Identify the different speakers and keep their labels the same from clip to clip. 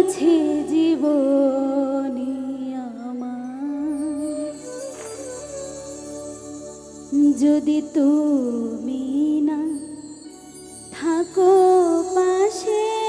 Speaker 1: আছে জীবনী আমার। যদি তুমি না থাকো পাশে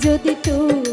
Speaker 1: যদি তুই